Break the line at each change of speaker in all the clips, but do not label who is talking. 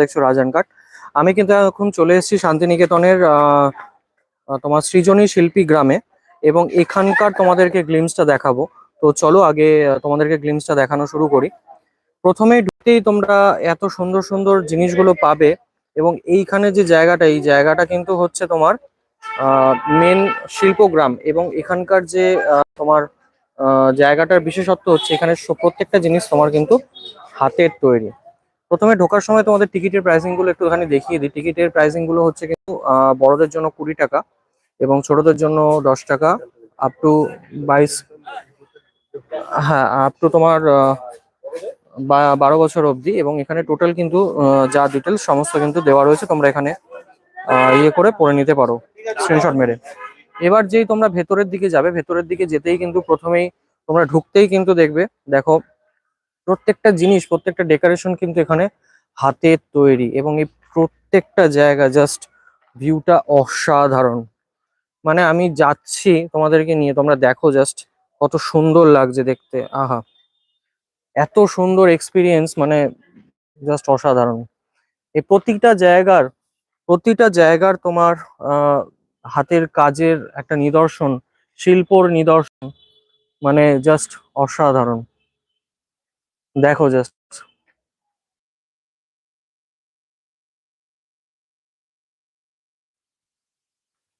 দেখছ রাজান কাট। আমি কিন্তু এখন চলে এসেছি শান্তিনিকেতনের তোমার সৃজনী শিল্পী গ্রামে এবং এখানকার তোমাদেরকে গ্লিমসটা দেখাবো। তো চলো আগে তোমাদেরকে গ্লিমসটা দেখানো শুরু করি। প্রথমে ঢুকতেই তোমরা এত সুন্দর সুন্দর জিনিসগুলো পাবে এবং এইখানে যে জায়গাটা, এই জায়গাটা কিন্তু হচ্ছে তোমার মেন শিল্পগ্রাম এবং এখানকার যে তোমার জায়গাটার বিশেষত্ব হচ্ছে এখানে প্রত্যেকটা জিনিস তোমার কিন্তু হাতের তৈরি। প্রথমে ঢোকার সময় তোমাদের টিকিটের প্রাইসিংগুলো একটুখানি দেখিয়ে দিই। টিকিটের প্রাইসিংগুলো হচ্ছে কিন্তু বড়দের জন্য কুড়ি টাকা এবং ছোটদের জন্য দশ টাকা আপ টু বাইশ হ্যাঁ আপ টু তোমার বারো বছর অবধি এবং এখানে টোটাল কিন্তু যা ডিটেলস সমস্ত কিন্তু দেওয়া রয়েছে, তোমরা এখানে ইয়ে করে পড়ে নিতে পারো স্ক্রিনশট মেরে। এবার যেই তোমরা ভেতরের দিকে যাবে, ভেতরের দিকে যেতেই কিন্তু প্রথমেই তোমরা ঢুকতেই কিন্তু দেখবে, দেখো প্রত্যেকটা জিনিস, প্রত্যেকটা ডেকোরেশন কিন্তু এখানে হাতের তৈরি এবং এই প্রত্যেকটা জায়গা জাস্ট ভিউটা অসাধারণ। মানে আমি যাচ্ছি তোমাদেরকে নিয়ে, তোমরা দেখো জাস্ট কত সুন্দর লাগছে দেখতে। আহা! এত সুন্দর এক্সপিরিয়েন্স মানে জাস্ট অসাধারণ। এই প্রতিটা জায়গার প্রতিটা জায়গার তোমার হাতের কাজের একটা নিদর্শন, শিল্পর নিদর্শন মানে জাস্ট অসাধারণ। দেখো জাস্ট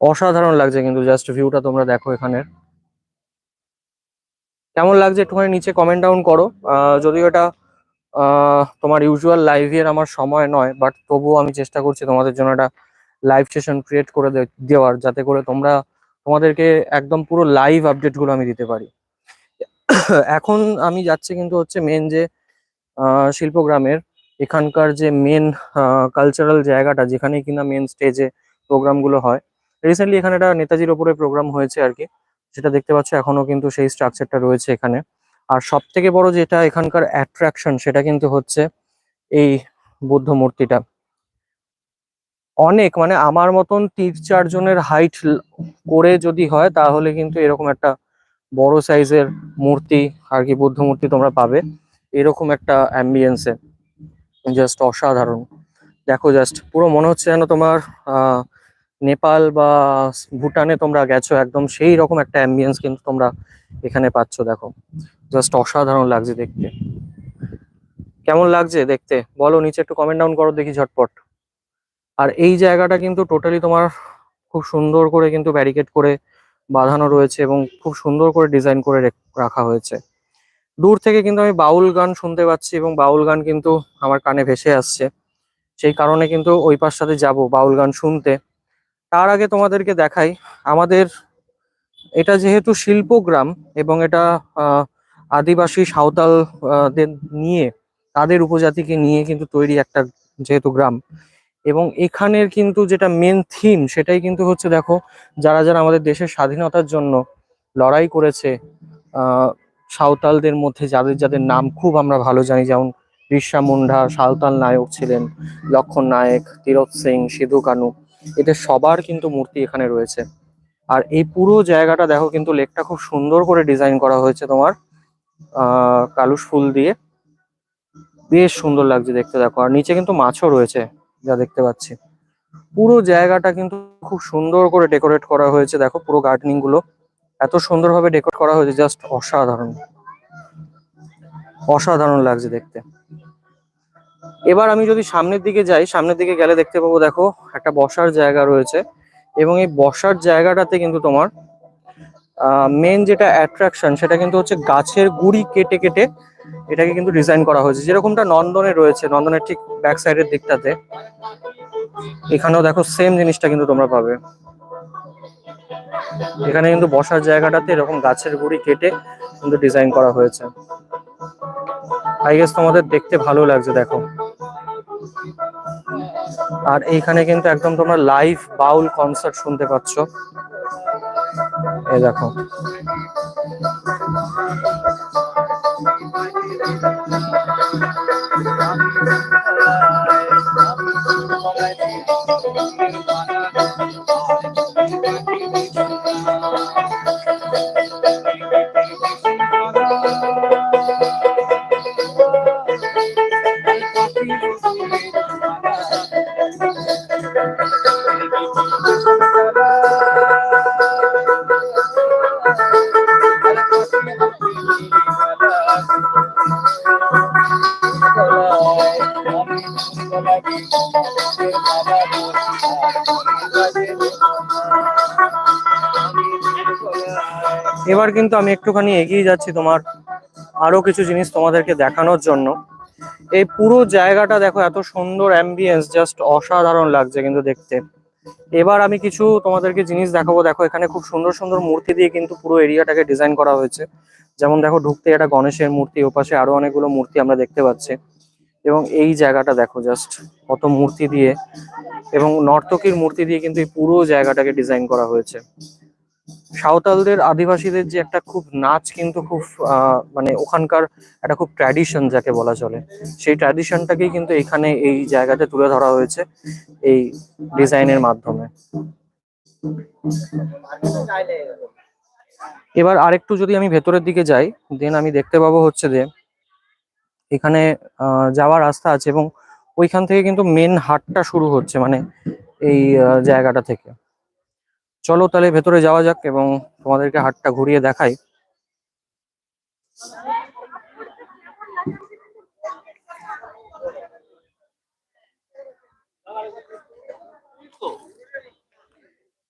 অসাধারণ লাগছে কিন্তু জাস্ট ভিউটা তোমরা দেখো এখানের কেমন লাগছে একটুখানি নিচে কমেন্ট ডাউন করো। যদিও এটা তোমার ইউজুয়াল লাইভের আমার সময় নয় বাট তবুও আমি চেষ্টা করছি তোমাদের জন্য একটা লাইভ সেশন ক্রিয়েট করে দেওয়ার, যাতে করে তোমরা তোমাদেরকে একদম পুরো লাইভ আপডেটগুলো আমি দিতে পারি। এখন আমি যাচ্ছি কিন্তু হচ্ছে মেন যে শিল্পগ্রামের। এখানকার যে মেন কালচারাল জায়গাটা যেখানে কিনা মেন স্টেজে প্রোগ্রামগুলো হয়। রিসেন্টলি এখানে একটা নেতাজির ওপরে প্রোগ্রাম হয়েছে আর কি। যেটা দেখতে পাচ্ছ এখনও কিন্তু সেই স্ট্রাকচারটা রয়েছে এখানে। আর সব থেকে বড় যেটা এখানকার অ্যাট্রাকশন সেটা কিন্তু হচ্ছে এই বুদ্ধ মূর্তিটা। অনেক মানে আমার মতন তিন চারজনের হাইট করে যদি হয়, তাহলে কিন্তু এরকম একটা বড় সাইজের মূর্তি আর কি বুদ্ধ মূর্তি তোমরা পাবে। এরকম একটা অ্যাম্বিয়েন্সে জাস্ট অসাধারণ। দেখো জাস্ট পুরো মনে হচ্ছে যেন তোমার নেপাল বা ভুটানে তোমরা গেছো, একদম সেই রকম একটা অ্যাম্বিয়েন্স কিন্তু তোমরা এখানে পাচ্ছ, দেখো। জাস্ট অসাধারণ লাগছে দেখতে। কেমন লাগছে দেখতে? বলো, নিচে একটু কমেন্ট ডাউন করো দেখি ঝটপট। আর এই জায়গাটা কিন্তু টোটালি তোমার খুব সুন্দর করে কিন্তু ব্যারিকেড করে বাঁধানো রয়েছে এবং খুব সুন্দর করে ডিজাইন করে রেখ- হয়েছে। দূর থেকে কিন্তু আমি বাউল গান শুনতে পাচ্ছি এবং বাউল গান কিন্তু আমার কানে ভেসে আসছে। সেই কারণে কিন্তু ওই পাশটাতে যাব বাউল গান শুনতে। তার আগে তোমাদেরকে দেখাই আমাদের এটা যেহেতু শিল্পগ্রাম এবং এটা আদিবাসী সাঁওতাল আহ, দের নিয়ে তাদের উপজাতিকে নিয়ে কিন্তু তৈরি একটা যেহেতু গ্রাম। এবং এখানের কিন্তু যেটা মেন থিম সেটাই কিন্তু হচ্ছে দেখো, যারা যারা আমাদের দেশের স্বাধীনতার জন্য লড়াই করেছে সাঁওতালদের মধ্যে যাদের যাদের নাম খুব আমরা ভালো জানি, যেমন বিরসা মুন্ডা, সাঁওতাল নায়ক ছিলেন, লক্ষণ নায়ক, তীরথ সিং, সিধু কানু, এদের সবার কিন্তু মূর্তি এখানে রয়েছে। আর এই পুরো জায়গাটা দেখো কিন্তু লেকটা খুব সুন্দর করে ডিজাইন করা হয়েছে তোমার, আহ কালুস ফুল দিয়ে। বেশ সুন্দর লাগছে দেখতে, দেখো। আর নিচে কিন্তু মাছও রয়েছে। যা দেখতে পাচ্ছি। পুরো জায়গাটা কিন্তু খুব সুন্দর করে ডেকোরেট করা হয়েছে। দেখো পুরো গার্ডেনিংগুলো এত সুন্দরভাবে ডেকোরেট করা হয়েছে, জাস্ট অসাধারণ। অসাধারণ লাগছে দেখতে। এবার আমি যদি সামনের দিকে যাই, সামনের দিকে গেলে দেখতে পাবো, দেখো একটা বসার জায়গা রয়েছে এবং এই বসার জায়গাটাতে কিন্তু তোমার মেন যেটা অ্যাট্রাকশন সেটা কিন্তু হচ্ছে গাছের গুড়ি কেটে কেটে এটাকে কিন্তু ডিজাইন করা হয়েছে। যেরকমটা নন্দনে রয়েছে, নন্দনের ঠিক ব্যাক সাইডের দিকটাতে। এখানেও দেখো সেম জিনিসটা কিন্তু তোমরা পাবে। এখানে কিন্তু বসার জায়গাটাতে এরকম গাছের গুড়ি কেটে কিন্তু ডিজাইন করা হয়েছে। আই গেস তোমাদের দেখতে ভালো লাগছে, দেখো। আর এইখানে কিন্তু একদম তোমরা লাইভ বাউল কনসার্ট শুনতে পাচ্ছ। এই দেখো। এবার কিন্তু আমি একটুখানি এগিয়ে যাচ্ছি তোমার আরও কিছু জিনিস তোমাদেরকে দেখানোর জন্য। এই পুরো জায়গাটা দেখো, এত সুন্দর অ্যাম্বিয়েন্স জাস্ট অসাধারণ লাগছে কিন্তু দেখতে। এবার আমি কিছু তোমাদেরকে জিনিস দেখাবো। দেখো, এখানে খুব সুন্দর সুন্দর মূর্তি দিয়ে কিন্তু পুরো এরিয়াটাকে ডিজাইন করা হয়েছে। যেমন দেখো, ঢুকতে একটা গণেশের মূর্তি, ওপাশে আরও অনেকগুলো মূর্তি আমরা দেখতে পাচ্ছি। এবং এই জায়গাটা দেখো জাস্ট কত মূর্তি দিয়ে এবং নর্তকীর মূর্তি দিয়ে কিন্তু এই পুরো জায়গাটাকে ডিজাইন করা হয়েছে। সাঁওতালদের আদিবাসীদের যে একটা খুব নাচ কিন্তু খুব মানে ওখানকার একটা খুব ট্র্যাডিশন যাকে বলা চলে, সেই ট্র্যাডিশনটাকেই কিন্তু এখানে এই জায়গাতে তুলে ধরা হয়েছে এই ডিজাইনের মাধ্যমে। এবার আরেকটু যদি আমি ভেতরের দিকে যাই দেন আমি দেখতে পাবো হচ্ছে যে এখানে যাওয়ার রাস্তা আছে এবং ওইখান থেকে কিন্তু মেন হাটটা শুরু হচ্ছে মানে এই জায়গাটা থেকে। চলো তাহলে ভেতরে যাওয়া যাক এবং তোমাদেরকে হাটটা ঘুরিয়ে দেখাই।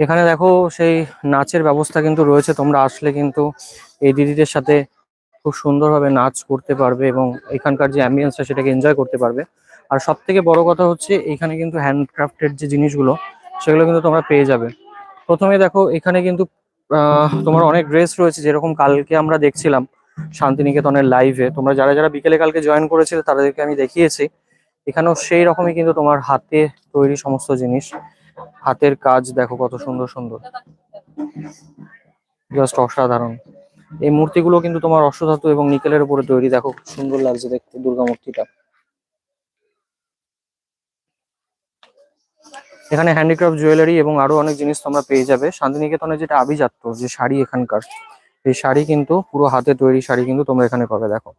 এখানে দেখো সেই নাচের ব্যবস্থা কিন্তু রয়েছে, তোমরা আসলে কিন্তু এই দিদিদের সাথে খুব সুন্দরভাবে নাচ করতে পারবে এবং এখানকার যে অ্যাম্বিয়েন্সটা সেটাকে এনজয় করতে পারবে। আর সব থেকে বড় কথা হচ্ছে, এখানে কিন্তু হ্যান্ডক্রাফটেড যে জিনিসগুলো, সেগুলো কিন্তু তোমরা পেয়ে যাবে। প্রথমে দেখো, এখানে কিন্তু তোমার অনেক ড্রেস রয়েছে, যেরকম কালকে আমরা দেখছিলাম শান্তিনিকেতনের লাইভে তোমরা যারা যারা বিকেলে কালকে জয়েন করেছিলে, তাদেরকে আমি দেখিয়েছি। এখানেও সেই রকমই কিন্তু তোমার হাতে তৈরি সমস্ত জিনিস। হাতের কাজ দেখো কত সুন্দর সুন্দর। জাস্ট অসাধারণ। এই মূর্তিগুলো কিন্তু তোমার অশ্বধাতু এবং নিকেলের উপরে তৈরি। দেখো খুব সুন্দর লাগছে দেখতে দুর্গা মূর্তিটা। এখানে হ্যান্ডিক্রাফট জুয়েলারি এবং আরও অনেক জিনিস তোমরা পেয়ে যাবে। শান্তিনিকেতনে যেটা আভিজাত্য, যে শাড়ি এখানকার, এই শাড়ি কিন্তু পুরো হাতে তৈরি শাড়ি কিন্তু তোমরা এখানে পাবে, দেখো।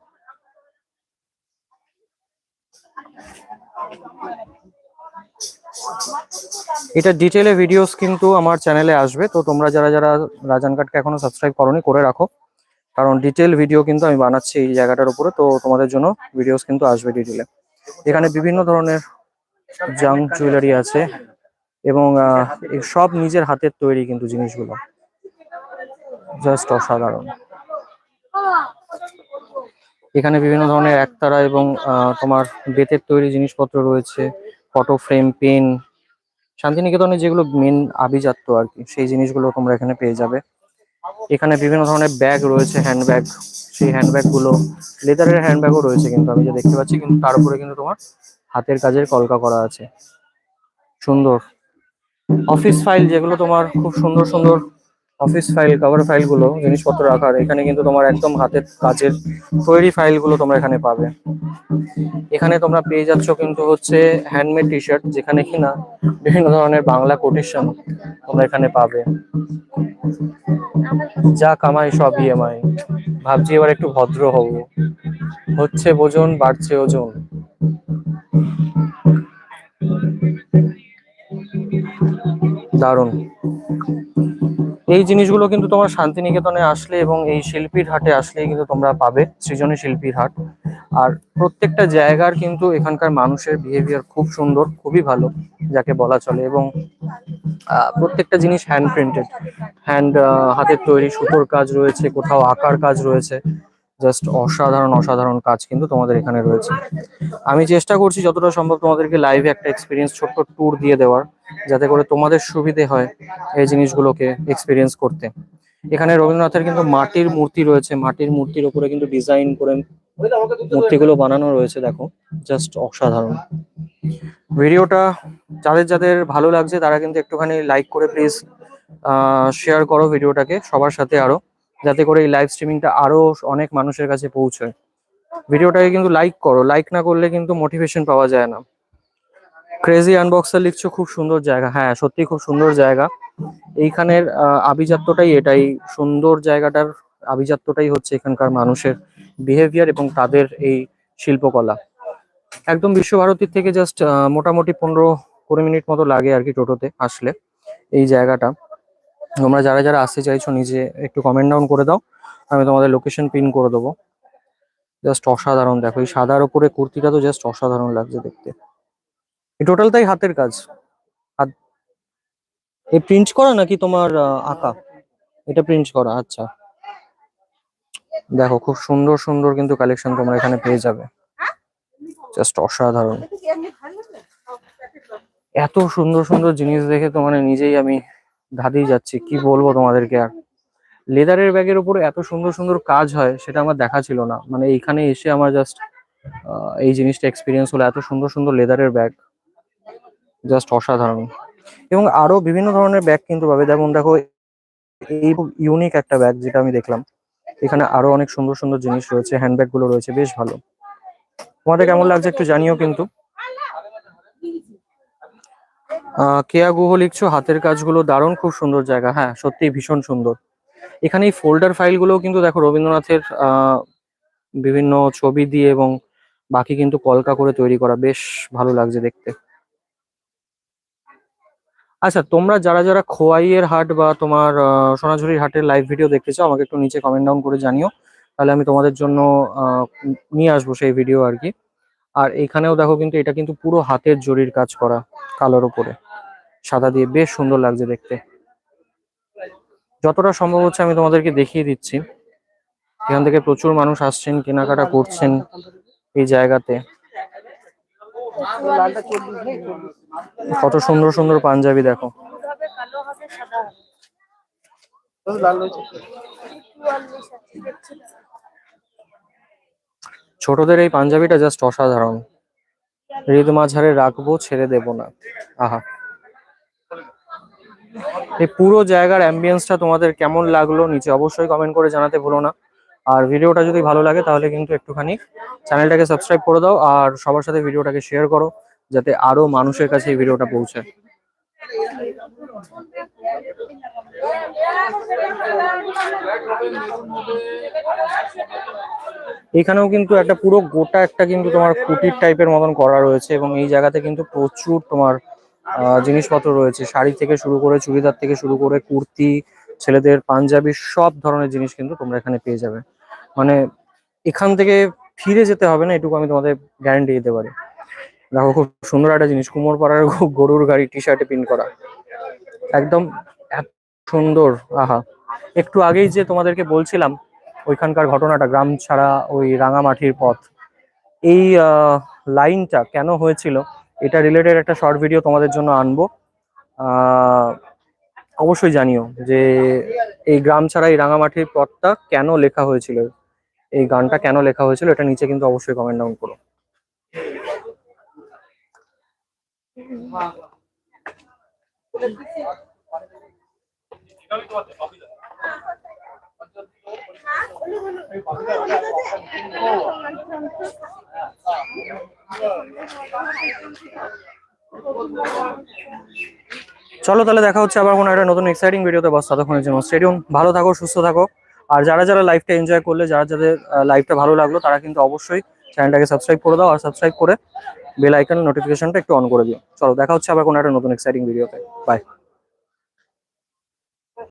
এটা ডিটেলে ভিডিওস কিন্তু আমার চ্যানেলে আসবে। তো তোমরা যারা যারা রাজান কাটকে এখনও সাবস্ক্রাইব করনি, করে রাখো। কারণ ডিটেল ভিডিও কিন্তু আমি বানাচ্ছি এই জায়গাটার উপরে। তো তোমাদের জন্য ভিডিওস কিন্তু আসবে ডিটেলে এখানে বিভিন্ন ধরনের জাং জুয়েলারি আছে এবং সব নিজের হাতের তৈরি কিন্তু জিনিসগুলো। জাস্ট অসাধারণ। এখানে বিভিন্ন ধরনের একতারা এবং তোমার বেতের তৈরি জিনিসপত্র রয়েছে। ফটো ফ্রেম, পেন শান্তিনিকেতনে যেগুলো মেন আভিজাত্য আর কি, সেই জিনিসগুলো তোমরা এখানে পেয়ে যাবে। এখানে বিভিন্ন ধরনের ব্যাগ রয়েছে হ্যান্ড ব্যাগ সেই হ্যান্ড ব্যাগগুলো লেদারের হ্যান্ড ব্যাগও রয়েছে কিন্তু আমি যে দেখতে পাচ্ছি, কিন্তু তার উপরে কিন্তু তোমার হাতের কাজের কলকা করা আছে। সুন্দর। অফিস ফাইল যেগুলো তোমার খুব সুন্দর সুন্দর অফিস ফাইল কভার ফাইলগুলো, জিনিসপত্র রাখার, এখানে কিন্তু তোমার একদম হাতের কাজের তৈরি ফাইলগুলো তোমরা এখানে পাবে। এখানে তোমরা পেয়ে যাচ্ছ কিন্তু হচ্ছে হ্যান্ডমেড টি শার্ট যেখানে কিনা বিভিন্ন ধরনের বাংলা কোটেশন তোমরা এখানে পাবে। যা কামাই সব ইএমআই ভাবছি এবার একটু ভদ্র হব। হচ্ছে ওজন, বাড়ছে ওজন। দারুণ। এই জিনিসগুলো কিন্তু তোমার শান্তিনিকেতনে আসলে এবং এই শিল্পীর হাটে আসলেই কিন্তু তোমরা পাবে সৃজনী শিল্পীর হাট। আর প্রত্যেকটা জায়গার কিন্তু এখানকার মানুষের বিহেভিয়ার খুব সুন্দর, খুবই ভালো, যাকে বলা চলে এবং প্রত্যেকটা জিনিস হ্যান্ড প্রিন্টেড হ্যান্ড হাতের তৈরি সুতোর কাজ রয়েছে, কোথাও আঁকার কাজ রয়েছে জাস্ট অসাধারণ অসাধারণ কাজ কিন্তু তোমাদের এখানে রয়েছে। আমি চেষ্টা করছি যতটা সম্ভব তোমাদেরকে লাইভে একটা এক্সপিরিয়েন্স ছোট্ট ট্যুর দিয়ে দেওয়ার। যাতে করে তোমাদের সুবিধে হয় এই জিনিসগুলোকে এক্সপিরিয়েন্স করতে। এখানে রবীন্দ্রনাথের কিন্তু মাটির মূর্তি রয়েছে। মাটির মূর্তির উপরে কিন্তু ডিজাইন করে মূর্তিগুলো বানানো রয়েছে, দেখো জাস্ট অসাধারণ। ভিডিওটা যাদের যাদের ভালো লাগছে, তারা কিন্তু একটুখানি লাইক করে প্লিজ শেয়ার করো ভিডিওটাকে সবার সাথে আরও, যাতে করে এই লাইভ স্ট্রিমিংটা আরও অনেক মানুষের কাছে পৌঁছয়। ভিডিওটাকে কিন্তু লাইক করো। লাইক না করলে কিন্তু মোটিভেশন পাওয়া যায় না। ক্রেজি আনবক্সার লিখছো, খুব সুন্দর জায়গা। হ্যাঁ সত্যি খুব সুন্দর জায়গা। এইখানের আভিজাত্যটাই এটাই। সুন্দর জায়গাটার আভিজাত্যটাই হচ্ছে এখানকার মানুষের বিহেভিয়ার এবং তাদের এই শিল্পকলা। একদম বিশ্বভারতীর থেকে জাস্ট মোটামুটি পনেরো কুড়ি মিনিট মতো লাগে আর কি টোটোতে আসলে এই জায়গাটা। তোমরা যারা যারা আসতে চাইছো, নিজে একটু কমেন্ট ডাউন করে দাও। আমি তোমাদের লোকেশন পিন করে দেবো। জাস্ট অসাধারণ, দেখো, এই সাদার ওপরে কুর্তিটা তো জাস্ট অসাধারণ লাগছে দেখতে। এই টোটালটাই হাতের কাজ। হাত এই প্রিন্ট করা নাকি তোমার আঁকা? এটা প্রিন্ট করা আচ্ছা। দেখো, খুব সুন্দর সুন্দর কিন্তু কালেকশন তোমরা এখানে পেয়ে যাবে। জাস্ট অসাধারণ। এত সুন্দর সুন্দর জিনিস দেখে তো মানে নিজেই আমি ধাঁধিয়ে যাচ্ছি। কি বলব তোমাদেরকে আর? লেদারের ব্যাগের উপরে এত সুন্দর সুন্দর কাজ হয়, সেটা আমার দেখা ছিল না। মানে এইখানে এসে আমার জাস্ট এই জিনিসটা এক্সপিরিয়েন্স হলো। এত সুন্দর সুন্দর লেদারের ব্যাগ। জাস্ট অসাধারণ। এবং আরও বিভিন্ন ধরনের ব্যাগ কিন্তু পাবে। যেমন দেখো, এই ইউনিক একটা ব্যাগ যেটা আমি দেখলাম। এখানে আরও অনেক সুন্দর সুন্দর জিনিস রয়েছে হ্যান্ডব্যাগগুলো রয়েছে, বেশ ভালো। তোমাদের কেমন লাগছে একটু জানিও কিন্তু। কেয়া গুহ লিখছো, হাতের কাজগুলো দারুণ, খুব সুন্দর জায়গা। হ্যাঁ সত্যি ভীষণ সুন্দর। এখানে এই ফোল্ডার ফাইলগুলোও কিন্তু দেখো, রবীন্দ্রনাথের বিভিন্ন ছবি দিয়ে এবং বাকি কিন্তু কলকা করে তৈরি করা। বেশ ভালো লাগছে দেখতে। আচ্ছা তোমরা যারা যারা খোয়াইয়ের হাট বা তোমার সোনাঝুরির হাটের লাইভ ভিডিও দেখতে চাও আমাকে একটু নিচে কমেন্ট ডাউন করে জানিও। তাহলে আমি তোমাদের জন্য নিয়ে আসব সেই ভিডিও আর কি। আর এখানেও দেখো কিন্তু এটা কিন্তু পুরো হাতের জরির কাজ করা, কালোর উপরে। সাদা দিয়ে বেশ সুন্দর লাগছে দেখতে। যতটা সম্ভব হচ্ছে আমি তোমাদেরকে দেখিয়ে দিচ্ছি। এখান থেকে প্রচুর মানুষ আসছেন, কেনাকাটা করছেন এই জায়গাতে। কত সুন্দর সুন্দর পাঞ্জাবি দেখো। ছোটদের এই পাঞ্জাবিটা জাস্ট অসাধারণ। হৃদ মাঝারে রাখব ছেড়ে দেব না। আহা। এই পুরো জায়গার অ্যাম্বিয়েন্সটা তোমাদের কেমন লাগল নিচে অবশ্যই কমেন্ট করে জানাতে ভুলো না। আর ভিডিওটা যদি ভালো লাগে তাহলে কিন্তু একটুখানি চ্যানেলটাকে সাবস্ক্রাইব করে দাও আর সবার সাথে ভিডিওটাকে শেয়ার করো, যাতে আরও মানুষের কাছে এই ভিডিওটা পৌঁছায় এখানেও কিন্তু একটা পুরো গোটা একটা কিন্তু তোমার কুটির টাইপের মতন করা রয়েছে এবং এই জায়গাতে কিন্তু প্রচুর তোমার জিনিসপত্র রয়েছে। শাড়ি থেকে শুরু করে, চুড়িদার থেকে শুরু করে, কুর্তি ছেলেদের পাঞ্জাবি সব ধরনের জিনিস কিন্তু তোমরা এখানে পেয়ে যাবে। মানে এখান থেকে ফিরে যেতে হবে না, এটুকু আমি তোমাদের গ্যারান্টি দিতে পারি। দেখো, খুব সুন্দর একটা জিনিস, কুমোরপাড়ার গরুর গাড়ি টি শার্টে প্রিন্ট করা। একদম এত সুন্দর, আহা। একটু আগেই যে তোমাদেরকে বলছিলাম, ওইখানকার ঘটনাটা, গ্রাম ছাড়া ওই রাঙামাটির পথ। এই লাইনটা কেন হয়েছিল, এটা রিলেটেড একটা শর্ট ভিডিও তোমাদের জন্য আনব। অবশ্যই জানিও যে এই গ্রাম ছাড়া এই রাঙামাটির পথটা কেন লেখা হয়েছিল? এই গানটা কেন লেখা হয়েছিল? এটা নিচে কিন্তু অবশ্যই কমেন্ট ডাউন করো। চলো তাহলে দেখা হচ্ছে আবার কোনো একটা নতুন এক্সাইটিং ভিডিওতে। বস, ততক্ষণের জন্য স্টেডিয়াম ভালো থাকো, সুস্থ থাকো। আর যারা যারা লাইফটা এনজয় করলে, যারা যাদের লাইফটা ভালো লাগল, তারা কিন্তু অবশ্যই চ্যানেলটাকে সাবস্ক্রাইব করে দাও। আর সাবস্ক্রাইব করে বেল আইকন নোটিফিকেশনটা একটু অন করে দিও। চলো, দেখা হচ্ছে আবার কোনো একটা নতুন এক্সাইটিং ভিডিওতে। বাই